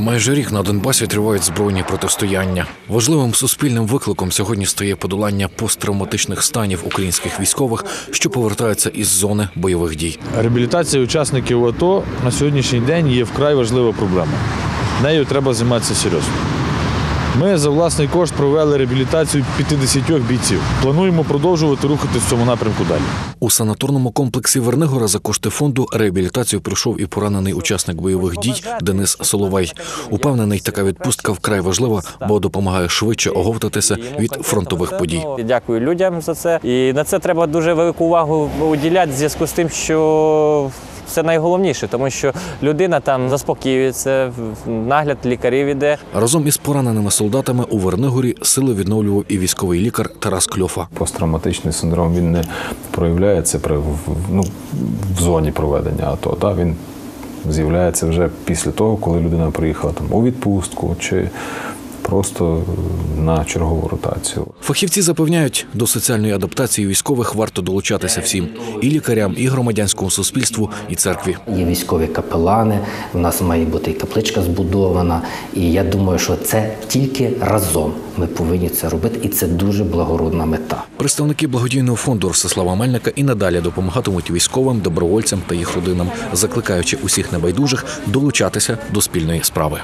Майже рік на Донбасі тривають збройні протистояння. Важливим суспільним викликом сьогодні стає подолання посттравматичних станів українських військових, що повертаються із зони бойових дій. Реабілітація учасників АТО на сьогоднішній день є вкрай важлива проблема. Нею треба займатися серйозно. Ми за власний кошт провели реабілітацію 50 бійців. Плануємо продовжувати рухатись в цьому напрямку далі. У санаторному комплексі Вернигора за кошти фонду реабілітацію пройшов і поранений учасник бойових дій Денис Соловей. Упевнений, така відпустка вкрай важлива, бо допомагає швидше оговтатися від фронтових подій. Дякую людям за це. І на це треба дуже велику увагу уділяти в зв'язку з тим, що це найголовніше, тому що людина там заспокоюється, нагляд лікарів іде. Разом із пораненими солдатами у Вернигорі сили відновлював і військовий лікар Тарас Кльофа. Посттравматичний синдром він не проявляється при в- ну, в зоні проведення АТО. Да? Він з'являється вже після того, коли людина приїхала там у відпустку чи просто на чергову ротацію. Фахівці запевняють, до соціальної адаптації військових варто долучатися всім і лікарям, і громадянському суспільству, і церкві. Є військові капелани, в нас має бути і капличка збудована. І я думаю, що це тільки разом ми повинні це робити, і це дуже благородна мета. Представники благодійного фонду Ростислава Мельника і надалі допомагатимуть військовим, добровольцям та їх родинам, закликаючи усіх небайдужих долучатися до спільної справи.